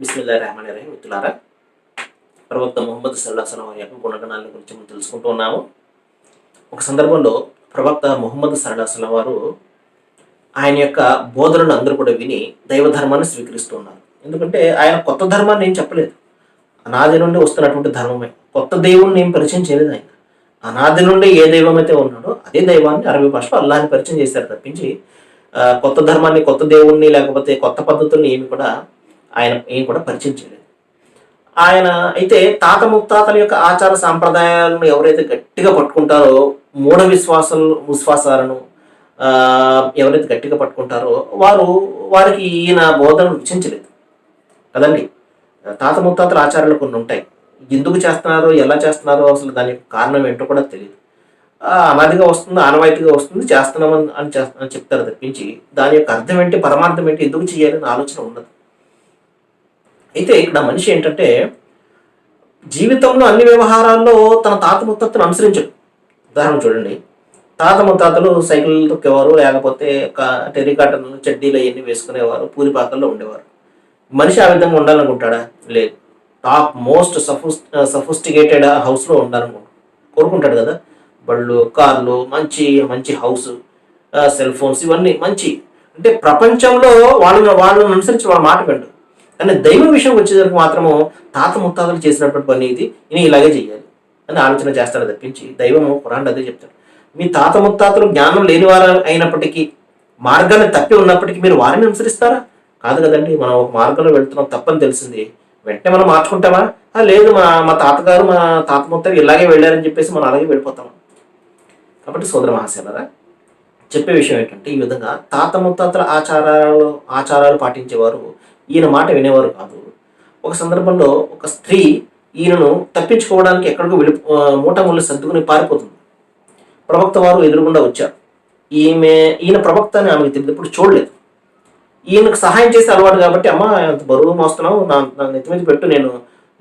బిస్మిల్లా రహమాన్ రహీం మిత్రులారా ప్రవక్త ముహమ్మద్ సల్లాహసలం వారి యొక్క గుణగణాల గురించి మనం తెలుసుకుంటూ ఉన్నాము. ఒక సందర్భంలో ప్రవక్త ముహమ్మద్ సల్లాహసలం వారు ఆయన యొక్క బోధనలు అందరూ కూడా విని దైవ ధర్మాన్ని స్వీకరిస్తూ ఉన్నారు. ఎందుకంటే ఆయన కొత్త ధర్మాన్ని ఏం చెప్పలేదు. అనాది నుండి వస్తున్నటువంటి ధర్మమే. కొత్త దేవుణ్ణి ఏం పరిచయం చేయలేదు ఆయన. అనాది నుండి ఏ దైవం అయితే ఉన్నాడో అదే దైవాన్ని అరవై భాషలో అల్లాన్ని పరిచయం చేశారు తప్పించి కొత్త ధర్మాన్ని కొత్త దేవుణ్ణి లేకపోతే కొత్త పద్ధతుల్ని ఏమి కూడా ఆయన ఏం కూడా పరిచయం చేయలేదు. ఆయన అయితే తాత ముత్తాతల యొక్క ఆచార సాంప్రదాయాలను ఎవరైతే గట్టిగా పట్టుకుంటారో మూఢ విశ్వాసాలు విశ్వాసాలను ఎవరైతే గట్టిగా పట్టుకుంటారో వారు వారికి ఈయన బోధన రుచించలేదు. కదండి? తాత ముత్తాతల ఆచారాలు కొన్ని ఉంటాయి. ఎందుకు చేస్తున్నారో ఎలా చేస్తున్నారో అసలు దాని యొక్క కారణం ఏంటో కూడా తెలియదు అనాదిగా వస్తుంది ఆనవాయితీగా వస్తుంది చేస్తున్నామని అని అని చెప్తారు తప్పించి దాని యొక్క అర్థం ఏంటి పరమార్థం ఏంటి ఎందుకు చేయాలని ఆలోచన ఉండదు. అయితే ఇక్కడ మనిషి ఏంటంటే జీవితంలో అన్ని వ్యవహారాల్లో తన తాత ముత్తాతను అనుసరించడు. ఉదాహరణ చూడండి. తాత ముత్తాతలు సైకిల్ తొక్కేవారు లేకపోతే క- టెరికాటన్లు చెడ్డీలు అవన్నీ వేసుకునేవారు పూరిపాకల్లో ఉండేవారు. మనిషి ఆ విధంగా ఉండాలనుకుంటాడా? లేదు. టాప్ మోస్ట్ సఫోస్ సఫోస్టికేటెడ్ హౌస్లో ఉండాలనుకుంటాడు. కోరుకుంటాడు కదా? బళ్ళు కార్లు మంచి మంచి హౌస్ సెల్ ఫోన్స్ ఇవన్నీ మంచి. అంటే ప్రపంచంలో వాళ్ళని వాళ్ళని అనుసరించి వాళ్ళ మాట వింటారు కానీ దైవం విషయం వచ్చేసరికి మాత్రము తాత ముత్తాతలు చేసినటువంటి పని ఇది. నేను ఇలాగే చేయాలి అని ఆలోచన చేస్తాడు తప్పించి దైవము ఖురాన్ అదే చెప్తాడు. మీ తాత ముత్తాతలు జ్ఞానం లేని వారు అయినప్పటికీ మార్గాన్ని తప్పి ఉన్నప్పటికీ మీరు వారిని అనుసరిస్తారా? కాదు కదండి మనం ఒక మార్గంలో వెళ్తున్నాం తప్పని తెలిసింది. వెంటనే మనం మార్చుకుంటామా? "ఆ, లేదు మా మా తాతగారు మా తాత ముత్తారు ఇలాగే వెళ్ళారని చెప్పేసి మనం అలాగే వెళ్ళిపోతాం. కాబట్టి సోదర మహాశయులారా చెప్పే విషయం ఏంటంటే ఈ విధంగా తాత ముత్తాతల ఆచారాలు ఆచారాలు పాటించేవారు ఈయన మాట వినేవారు కాదు. ఒక సందర్భంలో ఒక స్త్రీ ఈయనను తప్పించుకోవడానికి ఎక్కడికో వెళ్ళి ఆ, మూట సర్దుకుని పారిపోతుంది. ప్రవక్త వారు ఎదురుగుండా వచ్చారు. ఈమె ఈయన ప్రవక్త అని ఆమెకు తెలియదు ఇప్పుడు చూడలేదు. ఈయనకు సహాయం చేసే అలవాటు కాబట్టి అమ్మ అంత బరువు మోస్తున్నావు నా నా నెత్తి మీద పెట్టు నేను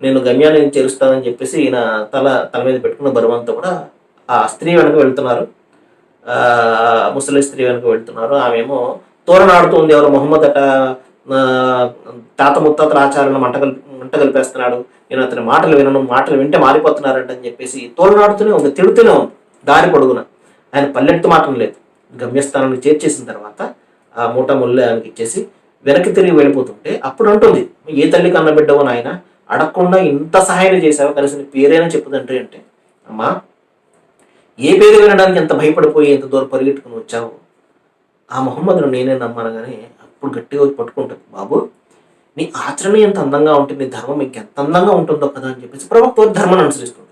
నేను గమ్యాన్ని చేరుస్తానని చెప్పేసి ఈయన తల తల మీద పెట్టుకున్న బరువు అంతా కూడా ఆ స్త్రీ వెనక వెళ్తున్నారు. ముసలి స్త్రీ వెనక వెళ్తున్నారు. ఆమె ఏమో తోరణాడుతుంది ఎవరు మొహమ్మద్ అట తాత ముత్తాతల ఆచారాలను మంట కలిపి మంట కలిపేస్తున్నాడు. నేను అతని మాటలు వినను మాటలు వింటే మారిపోతున్నారంట అని చెప్పేసి తోరణాడుతూనే ఉంది తిడుతూనే ఉంది దారి పొడుగున. ఆయన పల్లెట్టు మాటం లేదు. గమ్యస్థానానికి చేర్చేసిన తర్వాత ఆ మూట ముళ్ళు ఆయనకి ఇచ్చేసి వెనక్కి తిరిగి వెళ్ళిపోతుంటే అప్పుడు అంటుంది ఏ తల్లి కన్న బిడ్డవు నాయన అడగకుండా ఇంత సహాయం చేసావు కలిసి పేరైనా చెప్పు చెప్పుదంటే అంటే అమ్మా ఏ పేరు వినడానికి ఎంత భయపడిపోయి ఎంత దూరం పరిగెట్టుకుని వచ్చావు? ఆ మొహమ్మద్ను నేనే నమ్మాను కానీ అప్పుడు గట్టిగా వచ్చి పట్టుకుంటుంది. బాబు నీ ఆచరణ ఎంత అందంగా ఉంటుంది? నీ ధర్మం ఇంకెంత అందంగా ఉంటుందో కదా అని చెప్పేసి ప్రవక్త ధర్మాన్ని అనుసరిస్తుంది.